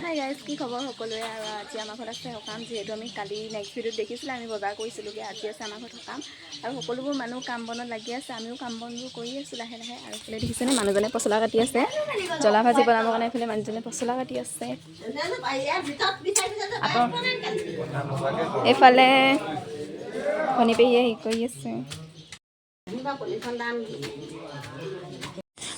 Hi guys কি খবৰ সকলোৰে আৰু আজি আমাৰ ঘৰত আছে সকাম, যিহেতু আমি কালি নেক্সট ভিডিঅ'ত দেখিছিলোঁ, আমি বজাৰ কৰিছিলোঁগৈ, আজি আছে আমাৰ ঘৰত সকাম। আৰু সকলোবোৰ মানুহ কাম বনত লাগি আছে, আমিও কাম বনবোৰ কৰি আছোঁ লাহে লাহে। আৰু এইফালে দেখিছেনে, মানুহজনে পচলা কাটি আছে। জ্বলা ভাজি বনাবৰ কাৰণে এইফালে মানুহজনে পচলা কাটি আছে। আকৌ এইফালে ভনী পেহীয়ে হেৰি কৰি আছে।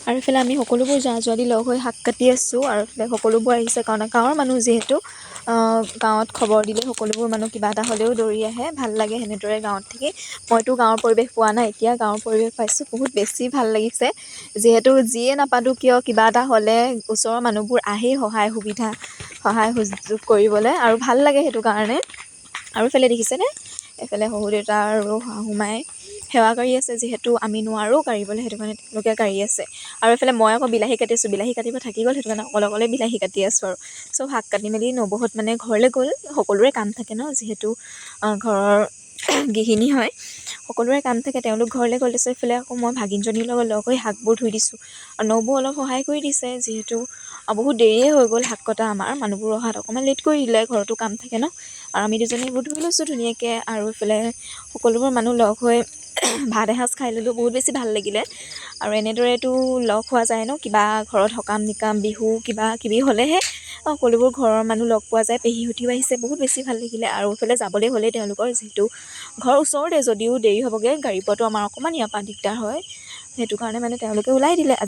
আৰু এইফালে আমি সকলোবোৰ জা জোৱালি লগ হৈ শাক কাটি আছোঁ আৰু এইফালে সকলোবোৰ আহিছে কাৰণ গাঁৱৰ মানুহ যিহেতু গাঁৱত খবৰ দিলে সকলোবোৰ মানুহ কিবা এটা হ'লেও দৌৰি আহে ভাল লাগে সেনেদৰে গাঁৱত থাকি। মইতো গাঁৱৰ পৰিৱেশ পোৱা নাই এতিয়া গাঁৱৰ পৰিৱেশ পাইছোঁ বহুত বেছি ভাল লাগিছে। যিহেতু যিয়ে নাপাতো কিয় কিবা এটা হ'লে ওচৰৰ মানুহবোৰ আহেই সহায় সুবিধা সহায় সুযোগ কৰিবলৈ আৰু ভাল লাগে সেইটো কাৰণে। আৰু এইফালে দেখিছেনে? এইফালে শহুৰ দেউতা আৰু শাহু মায়ে সেৱা কৰি আছে যিহেতু আমি নোৱাৰোঁ কাঢ়িবলৈ সেইটো কাৰণে তেওঁলোকে কাঢ়ি আছে। আৰু এইফালে মই আকৌ বিলাহী কাটিছোঁ বিলাহী কাটিব থাকি গ'ল সেইটো কাৰণে অকলে অকলে বিলাহী কাটি আছোঁ আৰু। চব শাক কাটি মেলি নবৌহঁত মানে ঘৰলৈ গ'ল সকলোৰে কাম থাকে ন যিহেতু ঘৰৰ গৃহিণী হয় সকলোৰে কাম থাকে তেওঁলোক ঘৰলৈ গ'ল তাৰপিছত এইফালে আকৌ মই ভাগিনজনীৰ লগত লগ হৈ শাকবোৰ ধুই দিছোঁ। আৰু নবৌ অলপ সহায় কৰি দিছে যিহেতু বহুত দেৰিয়ে হৈ গ'ল শাক কটা আমাৰ মানুহবোৰ অহাত অকণমান লেট কৰি দিলে ঘৰতো কাম থাকে ন। আৰু আমি দুজনী এইবোৰ ধুই লৈছোঁ ধুনীয়াকৈ আৰু এইফালে সকলোবোৰ মানুহ লগ হৈ ভাত এসাঁজ খাই ল'লোঁ বহুত বেছি ভাল লাগিলে। আৰু এনেদৰেতো লগ হোৱা যায় ন কিবা ঘৰত সকাম নিকাম বিহু কিবা কিবি হ'লেহে সকলোবোৰ ঘৰৰ মানুহ লগ পোৱা যায় পেহীহঁতিও আহিছে বহুত বেছি ভাল লাগিলে। আৰু এইফালে যাবলৈ হ'লেই তেওঁলোকৰ যিহেতু ঘৰ ওচৰতে যদিও দেৰি হ'বগৈ গাড়ী পোৱাটো আমাৰ অকণমান ইয়াৰ পৰা দিগদাৰ হয় সেইটো কাৰণে মানে তেওঁলোকে ওলাই দিলে।